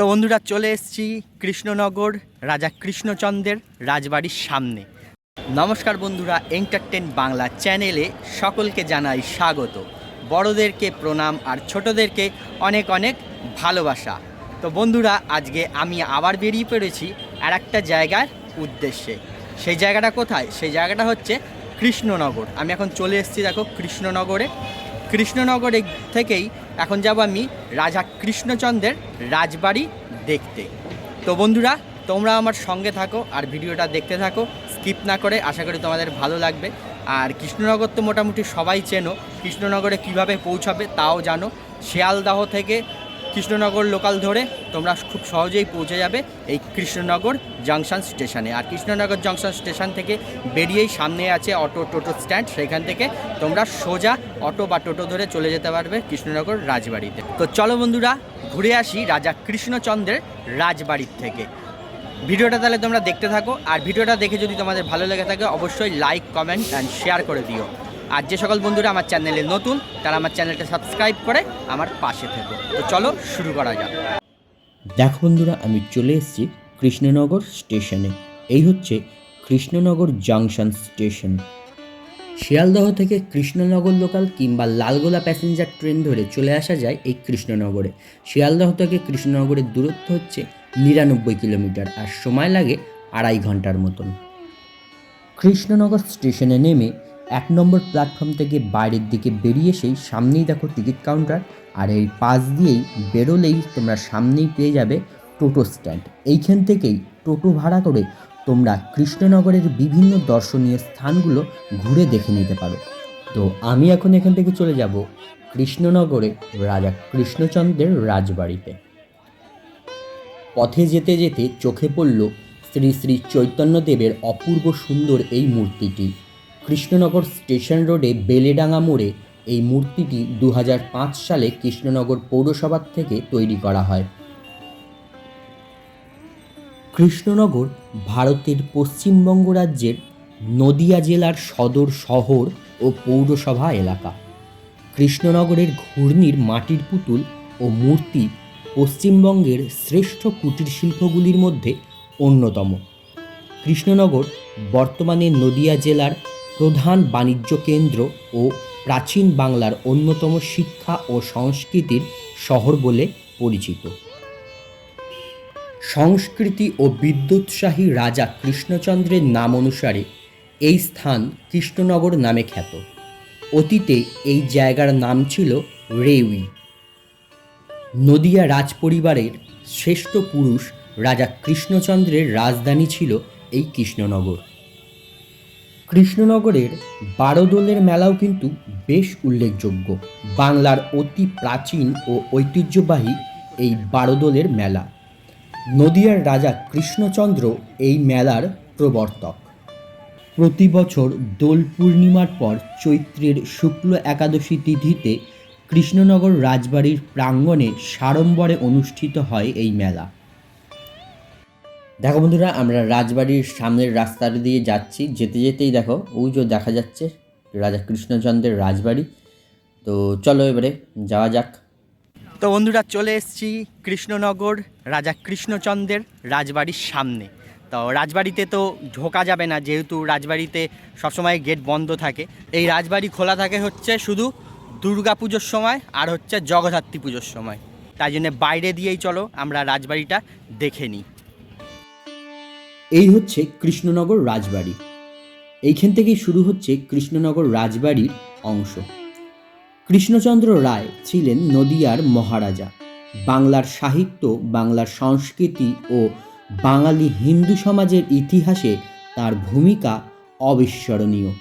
তো বন্ধুরা চলে এসেছি কৃষ্ণনগর, রাজা কৃষ্ণচন্দ্রের রাজবাড়ির সামনে। নমস্কার বন্ধুরা এন্টারটেন বাংলা চ্যানেলে সকলকে জানাই স্বাগত। বড়দেরকে প্রণাম আর ছোটদেরকে অনেক অনেক ভালোবাসা। তো বন্ধুরা, আজকে আমি আবার বেরিয়ে পড়েছি আর একটা জায়গার উদ্দেশ্যে। সেই জায়গাটা কোথায়? সেই জায়গাটা হচ্ছে কৃষ্ণনগর। আমি এখন চলে এসেছি, দেখো, কৃষ্ণনগরে। কৃষ্ণনগরে থেকেই এখন যাব আমি রাজা কৃষ্ণচন্দ্রের রাজবাড়ি দেখতে। তো বন্ধুরা, তোমরা আমার সঙ্গে থাকো আর ভিডিওটা দেখতে থাকো, স্কিপ না করে, আশা করি তোমাদের ভালো লাগবে। আর কৃষ্ণনগর তো মোটামুটি সবাই চেনো, কৃষ্ণনগরে কীভাবে পৌঁছাবে তাও জানো। শিয়ালদাহ থেকে কৃষ্ণনগর লোকাল ধরে তোমরা খুব সহজেই পৌঁছে যাবে এই কৃষ্ণনগর জাংশন স্টেশনে আর কৃষ্ণনগর জাংশন স্টেশন থেকে বেরিয়েই সামনে আছে অটো টোটো স্ট্যান্ড সেখান থেকে তোমরা সোজা অটো বা টোটো ধরে চলে যেতে পারবে কৃষ্ণনগর রাজবাড়িতে। তো চলো বন্ধুরা, ঘুরে আসি রাজা কৃষ্ণচন্দ্রের রাজবাড়ির থেকে। ভিডিওটা তাহলে তোমরা দেখতে থাকো, আর ভিডিওটা দেখে যদি তোমাদের ভালো লেগে থাকে, অবশ্যই লাইক কমেন্ট অ্যান্ড শেয়ার করে দিও। আর যে সকল বন্ধুরা আমার চ্যানেলে নতুন, তারা আমার চ্যানেলটা সাবস্ক্রাইব করে আমার পাশে থেকো। তো চলো শুরু করা যাক। দেখো বন্ধুরা, আমি চলে এসেছি কৃষ্ণনগর স্টেশনে। এই হচ্ছে কৃষ্ণনগর জাংশন স্টেশন। শিয়ালদহ থেকে কৃষ্ণনগর লোকাল কিংবা লালগোলা প্যাসেঞ্জার ট্রেন ধরে চলে আসা যায় এই কৃষ্ণনগরে। শিয়ালদহ থেকে কৃষ্ণনগরের দূরত্ব হচ্ছে নিরানব্বই কিলোমিটার আর সময় লাগে আড়াই ঘণ্টার মতন। কৃষ্ণনগর স্টেশনে নেমে এক নম্বর প্ল্যাটফর্ম থেকে বাইরের দিকে বেরিয়ে এসেই সামনেই দেখো টিকিট কাউন্টার আর এই পাশ দিয়েই বেরোলেই তোমরা সামনেই পেয়ে যাবে টোটো স্ট্যান্ড এইখান থেকেই টোটো ভাড়া করে তোমরা কৃষ্ণনগরের বিভিন্ন দর্শনীয় স্থানগুলো ঘুরে দেখে নিতে পারো। তো আমি এখন এখান থেকে চলে যাব কৃষ্ণনগরে রাজা কৃষ্ণচন্দ্রের রাজবাড়িতে। পথে যেতে যেতে চোখে পড়ল শ্রী শ্রী চৈতন্যদেবের অপূর্ব সুন্দর এই মূর্তিটি। কৃষ্ণনগর স্টেশন রোডে বেলেডাঙ্গা মোড়ে এই মূর্তিটি দু হাজার পাঁচ সালে কৃষ্ণনগর পৌরসভার থেকে তৈরি করা হয়। কৃষ্ণনগর ভারতের পশ্চিমবঙ্গ রাজ্যের নদিয়া জেলার সদর শহর ও পৌরসভা এলাকা। কৃষ্ণনগরের ঘূর্ণির মাটির পুতুল ও মূর্তি পশ্চিমবঙ্গের শ্রেষ্ঠ কুটির শিল্পগুলির মধ্যে অন্যতম। কৃষ্ণনগর বর্তমানে নদিয়া জেলার প্রধান বাণিজ্য কেন্দ্র ও প্রাচীন বাংলার অন্যতম শিক্ষা ও সংস্কৃতির শহর বলে পরিচিত। সংস্কৃতি ও বিদ্যুৎসাহী রাজা কৃষ্ণচন্দ্রের নাম অনুসারে এই স্থান কৃষ্ণনগর নামে খ্যাত। অতীতে এই জায়গার নাম ছিল রেউই। নদিয়া রাজপরিবারের শ্রেষ্ঠ পুরুষ রাজা কৃষ্ণচন্দ্রের রাজধানী ছিল এই কৃষ্ণনগর। কৃষ্ণনগরের বারোদোলের মেলাও কিন্তু বেশ উল্লেখযোগ্য। বাংলার অতি প্রাচীন ও ঐতিহ্যবাহী এই বারোদোলের মেলা। নদিয়ার রাজা কৃষ্ণচন্দ্র এই মেলার প্রবর্তক। প্রতি বছর দোল পূর্ণিমার পর চৈত্রের শুক্ল একাদশী তিথিতে কৃষ্ণনগর রাজবাড়ির প্রাঙ্গণে সাড়ম্বরে অনুষ্ঠিত হয় এই মেলা। দেখো বন্ধুরা, আমরা রাজবাড়ির সামনের রাস্তার দিয়ে যাচ্ছি। যেতে যেতেই দেখো, ওই যে দেখা যাচ্ছে রাজা কৃষ্ণচন্দ্রের রাজবাড়ি। তো চলো এবারে যাওয়া যাক। তো বন্ধুরা, চলে এসেছি কৃষ্ণনগর রাজা কৃষ্ণচন্দ্রের রাজবাড়ির সামনে। তো রাজবাড়িতে তো ঢোকা যাবে না, যেহেতু রাজবাড়িতে সবসময় গেট বন্ধ থাকে। এই রাজবাড়ি খোলা থাকে হচ্ছে শুধু দুর্গা পুজোর সময় আর হচ্ছে জগদ্ধাত্রী পুজোর সময়। তাই জন্য বাইরে দিয়েই চলো, আমরা রাজবাড়িটা দেখে নিই। এই হচ্ছে কৃষ্ণনগর রাজবাড়ি। এইখান থেকেই শুরু হচ্ছে কৃষ্ণনগর রাজবাড়ির অংশ। কৃষ্ণচন্দ্র রায় ছিলেন নদিয়ার মহারাজা। বাংলার সাহিত্য, বাংলার সংস্কৃতি ও বাঙালি হিন্দু সমাজের ইতিহাসে তার ভূমিকা অবিস্মরণীয়।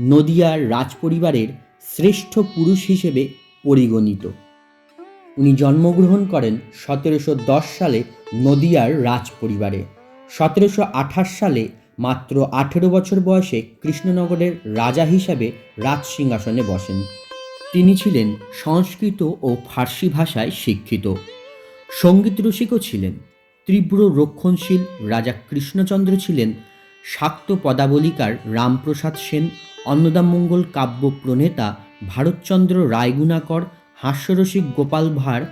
নদিয়ার রাজপরিবারের শ্রেষ্ঠ পুরুষ হিসেবে পরিগণিত। উনি জন্মগ্রহণ করেন সতেরোশো দশ সালে নদিয়ার রাজপরিবারে। সতেরোশো আঠাশ সালে মাত্র আঠেরো বছর বয়সে কৃষ্ণনগরের রাজা হিসাবে রাজ সিংহাসনে বসেন। তিনি ছিলেন সংস্কৃত ও ফার্সি ভাষায় শিক্ষিত। সংগীত রসিকও ছিলেন। তীব্র রক্ষণশীল রাজা কৃষ্ণচন্দ্র ছিলেন। শাক্ত পদাবলিকার রামপ্রসাদ সেন অন্নদামঙ্গল কাব্য প্রণেতা ভারতচন্দ্র রায়গুণাকর, হাস্যরসিক গোপাল ভাঁড়,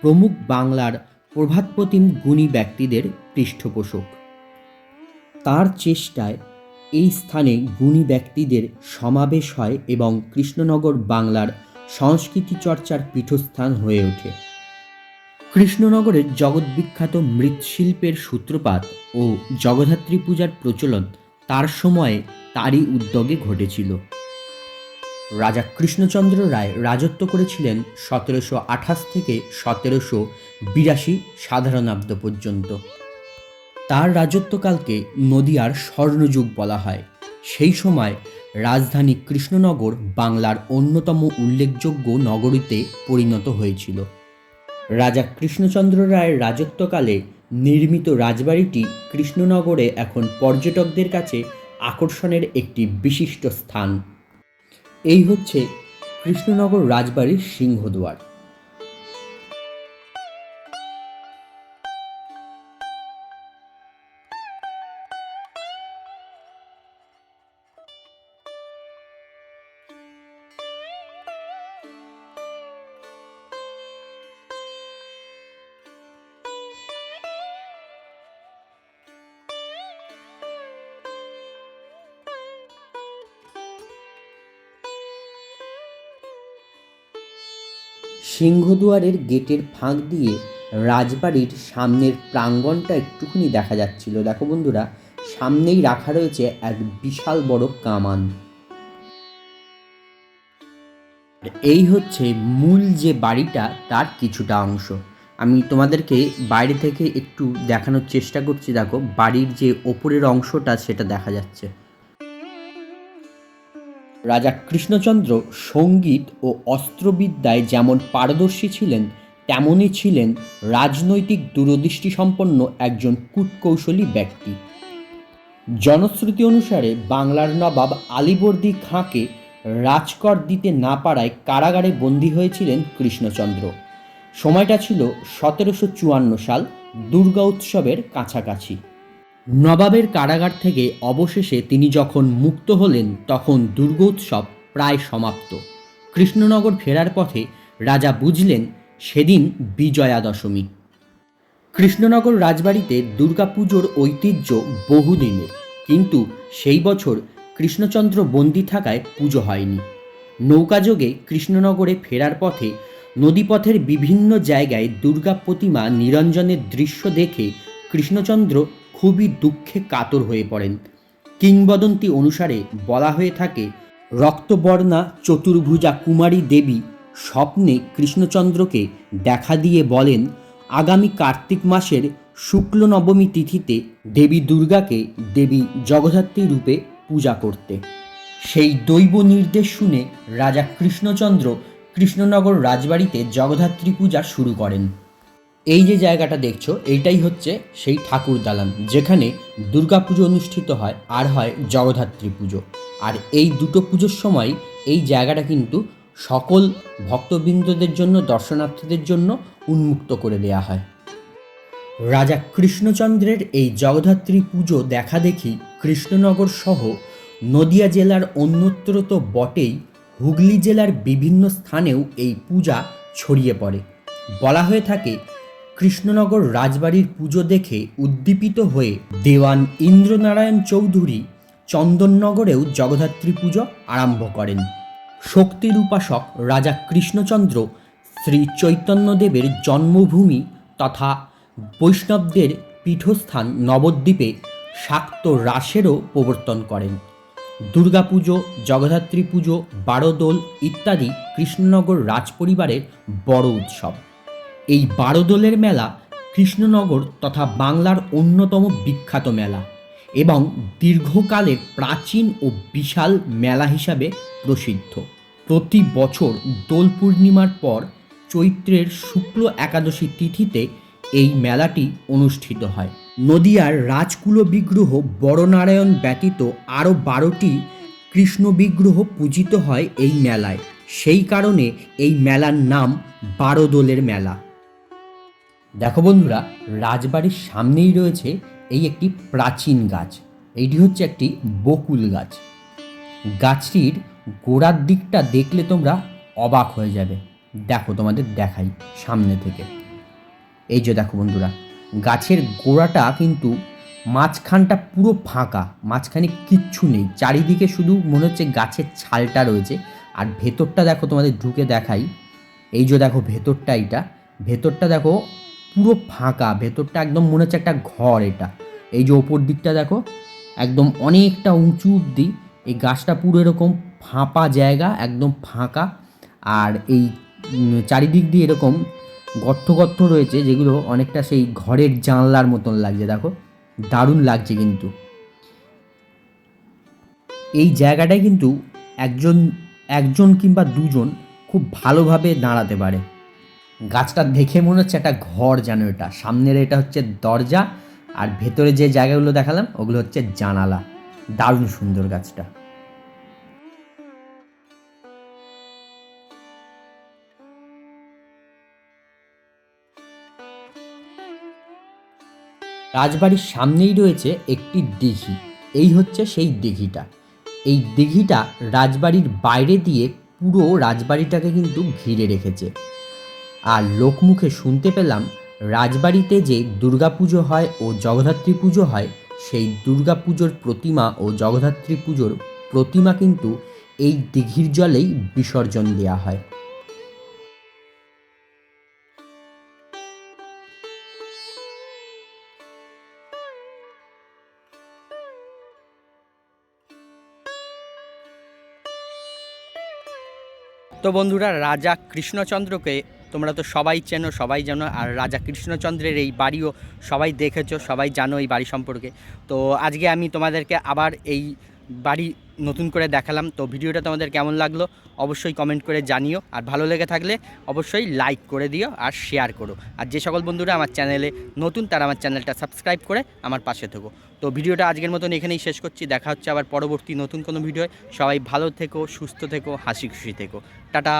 প্রমুখ বাংলার প্রভাতপ্রতিম গুণী ব্যক্তিদের পৃষ্ঠপোষক। তার চেষ্টায় এই স্থানে গুণী ব্যক্তিদের সমাবেশ হয় এবং কৃষ্ণনগর বাংলার সংস্কৃতি চর্চার পীঠস্থান হয়ে ওঠে। কৃষ্ণনগরের জগৎবিখ্যাত মৃৎশিল্পের সূত্রপাত ও জগদ্ধাত্রী পূজার প্রচলন তার সময়ে তারই উদ্যোগে ঘটেছিল। রাজা কৃষ্ণচন্দ্র রায় রাজত্ব করেছিলেন সতেরোশো আঠাশ থেকে সতেরোশো বিরাশি সাধারণাব্দ পর্যন্ত। তার রাজত্বকালকে নদিয়ার স্বর্ণযুগ বলা হয়। সেই সময় রাজধানী কৃষ্ণনগর বাংলার অন্যতম উল্লেখযোগ্য নগরীতে পরিণত হয়েছিল। রাজা কৃষ্ণচন্দ্র রায়ের রাজত্বকালে নির্মিত রাজবাড়িটি কৃষ্ণনগরে এখন পর্যটকদের কাছে আকর্ষণের একটি বিশিষ্ট স্থান। এই হচ্ছে কৃষ্ণনগর রাজবাড়ির সিংহদুয়ার। সিংহদুয়ারের গেটের ফাঁক দিয়ে রাজবাড়ির সামনের প্রাঙ্গণটা একটুখানি দেখা যাচ্ছিল। দেখো বন্ধুরা, সামনেই রাখা রয়েছে এক বিশাল বড় কামান। এই হচ্ছে মূল যে বাড়িটা, তার কিছুটা অংশ। আমি তোমাদেরকে বাইরে থেকে একটু দেখানোর চেষ্টা করছি। দেখো, বাড়ির যে ওপরের অংশটা, সেটা দেখা যাচ্ছে। রাজা কৃষ্ণচন্দ্র সংগীত ও অস্ত্রবিদ্যায় যেমন পারদর্শী ছিলেন, তেমনই ছিলেন রাজনৈতিক দূরদৃষ্টি সম্পন্ন একজন কূটকৌশলী ব্যক্তি। জনশ্রুতি অনুসারে বাংলার নবাব আলীবর্দী খাঁকে রাজকর দিতে না পারায় কারাগারে বন্দী হয়েছিলেন কৃষ্ণচন্দ্র। সময়টা ছিল সতেরোশো চুয়ান্ন সাল, দুর্গা উৎসবের কাছাকাছি। নবাবের কারাগার থেকে অবশেষে তিনি যখন মুক্ত হলেন, তখন দুর্গোৎসব প্রায় সমাপ্ত। কৃষ্ণনগর ফেরার পথে রাজা বুঝলেন সেদিন বিজয়া দশমী কৃষ্ণনগর রাজবাড়িতে দুর্গাপুজোর ঐতিহ্য বহুদিনের, কিন্তু সেই বছর কৃষ্ণচন্দ্র বন্দি থাকায় পুজো হয়নি। নৌকাযোগে কৃষ্ণনগরে ফেরার পথে নদীপথের বিভিন্ন জায়গায় দুর্গা প্রতিমা নিরঞ্জনের দৃশ্য দেখে কৃষ্ণচন্দ্র খুবই দুঃখে কাতর হয়ে পড়েন। কিংবদন্তি অনুসারে বলা হয়ে থাকে, রক্তবর্ণা চতুর্ভুজা কুমারী দেবী স্বপ্নে কৃষ্ণচন্দ্রকে দেখা দিয়ে বলেন, আগামী কার্তিক মাসের শুক্ল নবমী তিথিতে দেবী দুর্গাকে দেবী জগদ্ধাত্রী রূপে পূজা করতে। সেই দৈব নির্দেশ শুনে রাজা কৃষ্ণচন্দ্র কৃষ্ণনগর রাজবাড়িতে জগদ্ধাত্রী পূজা শুরু করেন। এই যে জায়গাটা দেখছ, এইটাই হচ্ছে সেই ঠাকুর দালান, যেখানে দুর্গাপুজো অনুষ্ঠিত হয় আর হয় জগদ্ধাত্রী পুজো। আর এই দুটো পুজোর সময় এই জায়গাটা কিন্তু সকল ভক্তবৃন্দদের জন্য, দর্শনার্থীদের জন্য উন্মুক্ত করে দেয়া হয়। রাজা কৃষ্ণচন্দ্রের এই জগদ্ধাত্রী পুজো দেখা দেখি কৃষ্ণনগর সহ নদিয়া জেলার অন্যত্র তো বটেই, হুগলি জেলার বিভিন্ন স্থানেও এই পূজা ছড়িয়ে পড়ে। বলা হয়ে থাকে কৃষ্ণনগর রাজবাড়ির পুজো দেখে উদ্দীপিত হয়ে দেওয়ান ইন্দ্রনারায়ণ চৌধুরী চন্দননগরেও জগদ্ধাত্রী পুজো আরম্ভ করেন। শক্তির উপাসক রাজা কৃষ্ণচন্দ্র শ্রী চৈতন্যদেবের জন্মভূমি তথা বৈষ্ণবদের পীঠস্থান নবদ্বীপে শাক্ত রাসেরও প্রবর্তন করেন। দুর্গাপুজো, জগদ্ধাত্রী পুজো, বারোদোল ইত্যাদি কৃষ্ণনগর রাজপরিবারের বড় উৎসব। এই বারো বারোদোলের মেলা কৃষ্ণনগর তথা বাংলার অন্যতম বিখ্যাত মেলা এবং দীর্ঘকালের প্রাচীন ও বিশাল মেলা হিসাবে প্রসিদ্ধ। প্রতি বছর দোল পূর্ণিমার পর চৈত্রের শুক্ল একাদশী তিথিতে এই মেলাটি অনুষ্ঠিত হয়। নদিয়ার রাজকুল বিগ্রহ বড়নারায়ণ ব্যতীত আরও বারোটি কৃষ্ণ বিগ্রহ পূজিত হয় এই মেলায়। সেই কারণে এই মেলার নাম বারোদোলের মেলা। দেখো বন্ধুরা, রাজবাড়ির সামনেই রয়েছে এই একটি প্রাচীন গাছ। এইটি হচ্ছে একটি বকুল গাছ। গাছটির গোড়ার দিকটা দেখলে তোমরা অবাক হয়ে যাবে। দেখো, তোমাদের দেখাই সামনে থেকে। এই যে দেখো বন্ধুরা, গাছের গোড়াটা কিন্তু মাঝখানটা পুরো ফাঁকা, মাঝখানে কিচ্ছু নেই। চারিদিকে শুধু মনে হচ্ছে গাছের ছালটা রয়েছে। আর ভেতরটা দেখো, তোমাদের ঢুকে দেখাই। এই যে দেখো, ভেতরটা এইটা। ভেতরটা দেখো পুরো ফাঁকা, ভেতরটা একদম মনে হচ্ছে একটা ঘর এটা। এই যে ওপর দিকটা দেখো, একদম অনেকটা উঁচু অব্দি। এই গাছটা পুরো এরকম ফাঁপা জায়গা, একদম ফাঁকা। আর এই চারিদিক দিয়ে এরকম গর্ত গর্ত রয়েছে, যেগুলো অনেকটা সেই ঘরের জানলার মতন লাগছে, দেখো। দারুণ লাগছে কিন্তু। এই জায়গাটায় কিন্তু একজন একজন কিংবা দুজন খুব ভালোভাবে দাঁড়াতে পারে। গাছটা দেখে মনে হচ্ছে একটা ঘর যেন এটা। সামনের এটা হচ্ছে দরজা, আর ভেতরে যে জায়গাগুলো দেখালাম, ওগুলো হচ্ছে জানালা। দারুণ সুন্দর গাছটা। রাজবাড়ির সামনেই রয়েছে একটি দিঘি। এই হচ্ছে সেই দিঘিটা। এই দিঘিটা রাজবাড়ির বাইরে দিয়ে পুরো রাজবাড়িটাকে কিন্তু ঘিরে রেখেছে। আর লোকমুখে শুনতে পেলাম রাজবাড়িতে যে দুর্গাপুজো হয় ও জগদ্ধাত্রী পুজো হয়, সেই দুর্গাপুজোর প্রতিমা ও জগদ্ধাত্রী পুজোর প্রতিমা কিন্তু এই দিঘির জলেই বিসর্জন দেওয়া হয়। তো বন্ধুরা, রাজা কৃষ্ণচন্দ্রকে তোমরা তো সবাই চেনো, সবাই জানো, আর রাজা কৃষ্ণচন্দ্রের এই বাড়িও সবাই দেখেছ, সবাই জানো এই বাড়ি সম্পর্কে। তো আজকে আমি তোমাদেরকে আবার এই বাড়ি নতুন করে দেখালাম। তো ভিডিওটা তোমাদের কেমন লাগল অবশ্যই কমেন্ট করে জানিও, আর ভালো লেগে থাকলে অবশ্যই লাইক করে দিও আর শেয়ার করো। আর যে সকল বন্ধুরা আমার চ্যানেলে নতুন, তারা আমার চ্যানেলটা সাবস্ক্রাইব করে আমার পাশে থেকো। তো ভিডিওটা আজকের মতন এখানেই শেষ করছি। দেখা হচ্ছে আবার পরবর্তী নতুন কোনো ভিডিও সবাই ভালো থেকো, সুস্থ থেকো, হাসি খুশি থেকো। টাটা!